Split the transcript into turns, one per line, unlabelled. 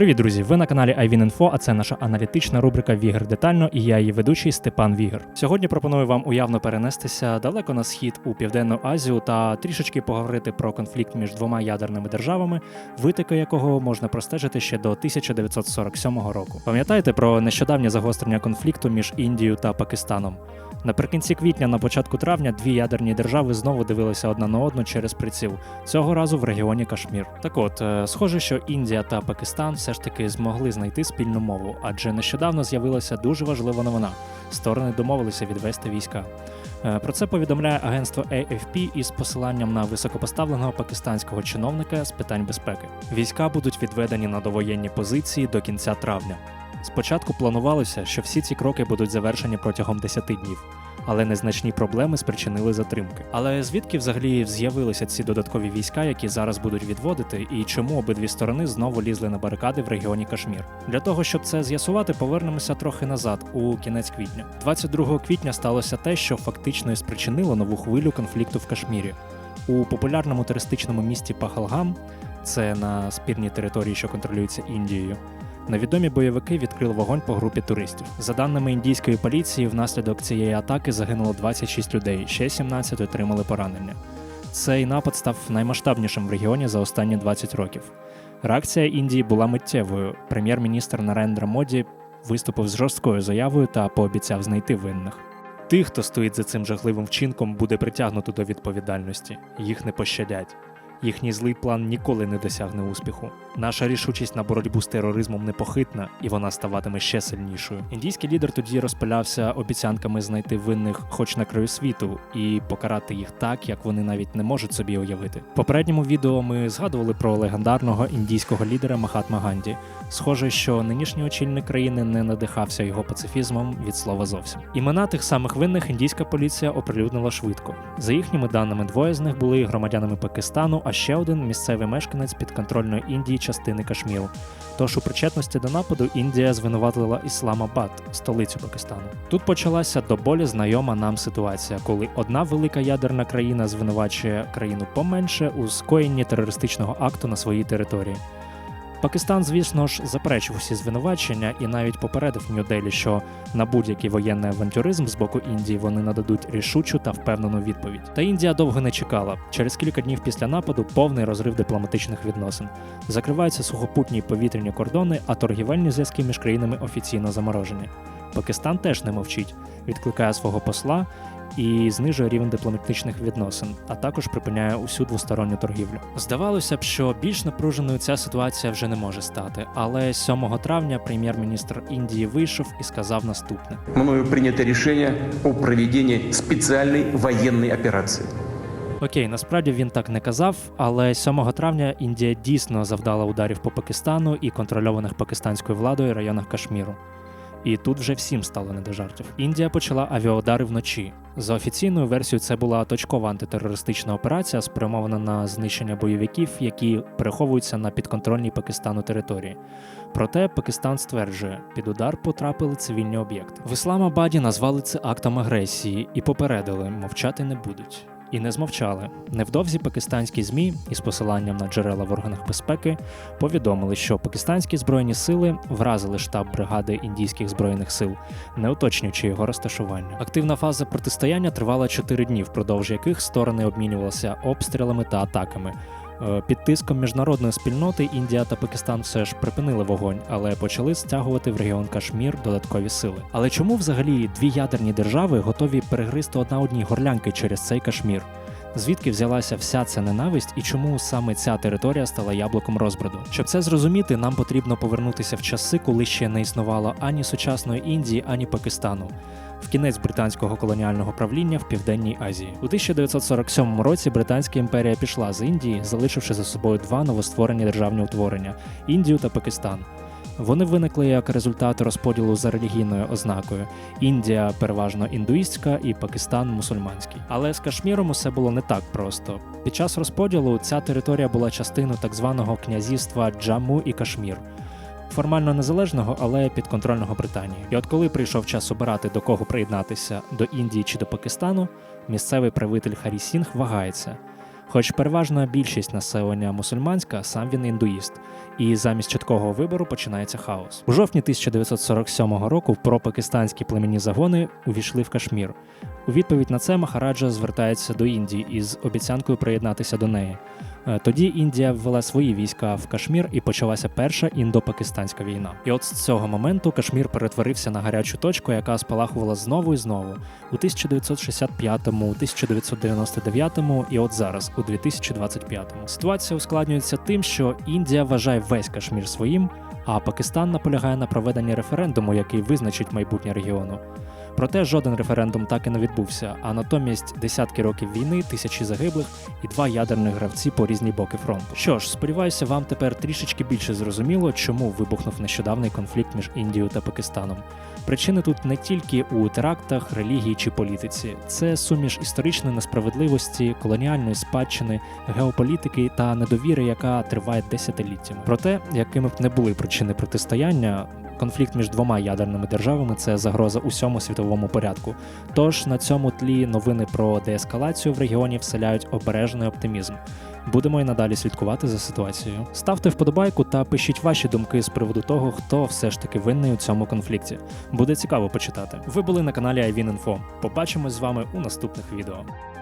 Привіт, друзі! Ви на каналі iWinInfo, а це наша аналітична рубрика Вігр детально, і я її ведучий Степан Вігр. Сьогодні пропоную вам уявно перенестися далеко на схід у Південну Азію та трішечки поговорити про конфлікт між двома ядерними державами, витоки якого можна простежити ще до 1947 року. Пам'ятаєте про нещодавнє загострення конфлікту між Індією та Пакистаном? Наприкінці квітня, на початку травня, дві ядерні держави знову дивилися одна на одну через приціл. Цього разу в регіоні Кашмір. Так от, е, схоже, що Індія та Пакистан все ж таки змогли знайти спільну мову, адже нещодавно з'явилася дуже важлива новина. Сторони домовилися відвести війська. Е, Про це повідомляє агентство AFP із посиланням на високопоставленого пакистанського чиновника з питань безпеки. Війська будуть відведені на довоєнні позиції до кінця травня. Спочатку планувалося, що всі ці кроки будуть завершені протягом 10 днів, але незначні проблеми спричинили затримки. Але звідки взагалі з'явилися ці додаткові війська, які зараз будуть відводити, і чому обидві сторони знову лізли на барикади в регіоні Кашмір? Для того щоб це з'ясувати, повернемося трохи назад, у кінець квітня. 22 квітня сталося те, що фактично і спричинило нову хвилю конфлікту в Кашмірі. У популярному туристичному місті Пахалгам, це на спірній території, що контролюється Індією. Невідомі бойовики відкрили вогонь по групі туристів. За даними індійської поліції, внаслідок цієї атаки загинуло 26 людей, ще 17 отримали поранення. Цей напад став наймасштабнішим в регіоні за останні 20 років. Реакція Індії була миттєвою. Прем'єр-міністр Нарендра Моді виступив з жорсткою заявою та пообіцяв знайти винних. Тих, хто стоїть за цим жахливим вчинком, буде притягнуто до відповідальності. Їх не пощадять. Їхній злий план ніколи не досягне успіху. Наша рішучість на боротьбу з тероризмом непохитна, і вона ставатиме ще сильнішою. Індійський лідер тоді розпалявся обіцянками знайти винних, хоч на краю світу, і покарати їх так, як вони навіть не можуть собі уявити. В попередньому відео ми згадували про легендарного індійського лідера Махатма Ганді. Схоже, що нинішній очільник країни не надихався його пацифізмом від слова зовсім. Імена тих самих винних індійська поліція оприлюднила швидко. За їхніми даними, двоє з них були громадянами Пакистану, а ще один місцевий мешканець підконтрольної Індії частини Кашміру. Тож у причетності до нападу Індія звинуватила Ісламабад, столицю Пакистану. Тут почалася до болі знайома нам ситуація, коли одна велика ядерна країна звинувачує країну поменше у скоєнні терористичного акту на своїй території. Пакистан, звісно ж, заперечив усі звинувачення і навіть попередив Нью-Делі, що на будь-який воєнний авантюризм з боку Індії вони нададуть рішучу та впевнену відповідь. Та Індія довго не чекала. Через кілька днів після нападу повний розрив дипломатичних відносин. Закриваються сухопутні повітряні кордони, а торгівельні зв'язки між країнами офіційно заморожені. Пакистан теж не мовчить, відкликає свого посла і знижує рівень дипломатичних відносин, а також припиняє усю двосторонню торгівлю. Здавалося б, що більш напруженою ця ситуація вже не може стати. Але 7 травня прем'єр-міністр Індії вийшов і сказав наступне:
мною принято решение о проведении специальной военной операции.
Окей, насправді він так не казав, але 7 травня Індія дійсно завдала ударів по Пакистану і контрольованих пакистанською владою районах Кашміру. І тут вже всім стало не до жартів. Індія почала авіаудари вночі. За офіційною версією, це була точкова антитерористична операція, спрямована на знищення бойовиків, які переховуються на підконтрольній Пакистану території. Проте Пакистан стверджує, під удар потрапили цивільні об'єкти. В Ісламабаді назвали це актом агресії і попередили, мовчати не будуть. І не змовчали. Невдовзі пакистанські змі із посиланням на джерела в органах безпеки повідомили, що пакистанські збройні сили вразили штаб бригади індійських збройних сил, не уточнюючи його розташування. Активна фаза протистояння тривала 4 дні, впродовж яких сторони обмінювалися обстрілами та атаками. Е, Під тиском міжнародної спільноти Індія та Пакистан все ж припинили вогонь, але почали стягувати в регіон Кашмір додаткові сили. Але чому взагалі дві ядерні держави готові перегризти одна одній горлянки через цей Кашмір? Звідки взялася вся ця ненависть і чому саме ця територія стала яблуком розбраду? Щоб це зрозуміти, нам потрібно повернутися в часи, коли ще не існувало ані сучасної Індії, ані Пакистану. В кінець британського колоніального правління в південній Азії у 1947 році Британська імперія пішла з Індії, залишивши за собою два новостворені державні утворення Індію та Пакистан. Вони виникли як результат розподілу за релігійною ознакою: Індія переважно індуїстська і Пакистан мусульманський. Але з Кашміром усе було не так просто. Під час розподілу ця територія була частиною так званого князівства Джаму і Кашмір. Формально незалежного, але підконтрольного Британії. І от коли прийшов час обирати до кого приєднатися до Індії чи до Пакистану, місцевий правитель Харі Сінг вагається. Хоч переважна більшість населення мусульманська, сам він індуїст, і замість чіткого вибору починається хаос. У жовтні 1947 року пропакистанські племінні загони увійшли в Кашмір. У відповідь на це Махараджа звертається до Індії із обіцянкою приєднатися до неї. Е, Тоді Індія ввела свої війська в Кашмір і почалася перша індо-пакистанська війна. І от з цього моменту Кашмір перетворився на гарячу точку, яка спалахувала знову і знову у 1965-му, у 1999-му і от зараз, у 2025-му. Ситуація ускладнюється тим, що Індія вважає весь Кашмір своїм, а Пакистан наполягає на проведенні референдуму, який визначить майбутнє регіону. Проте жоден референдум так і не відбувся, а натомість десятки років війни, тисячі загиблих і два ядерних гравці по різні боки фронту. Що ж, сподіваюся, вам тепер трішечки більше зрозуміло, чому вибухнув нещодавний конфлікт між Індією та Пакистаном. Причини тут не тільки у терактах, релігії чи політиці, це суміш історичної несправедливості, колоніальної спадщини, геополітики та недовіри, яка триває десятиліттями. Проте, якими б не були причини протистояння, конфлікт між двома ядерними державами це загроза усьому світовому порядку. Тож на цьому тлі новини про деескалацію в регіоні вселяють обережний оптимізм. Будемо і надалі слідкувати за ситуацією. Ставте вподобайку та пишіть ваші думки з приводу того, хто все ж таки винний у цьому конфлікті. Буде цікаво почитати. Ви були на каналі iVinInfo. Побачимось з вами у наступних відео.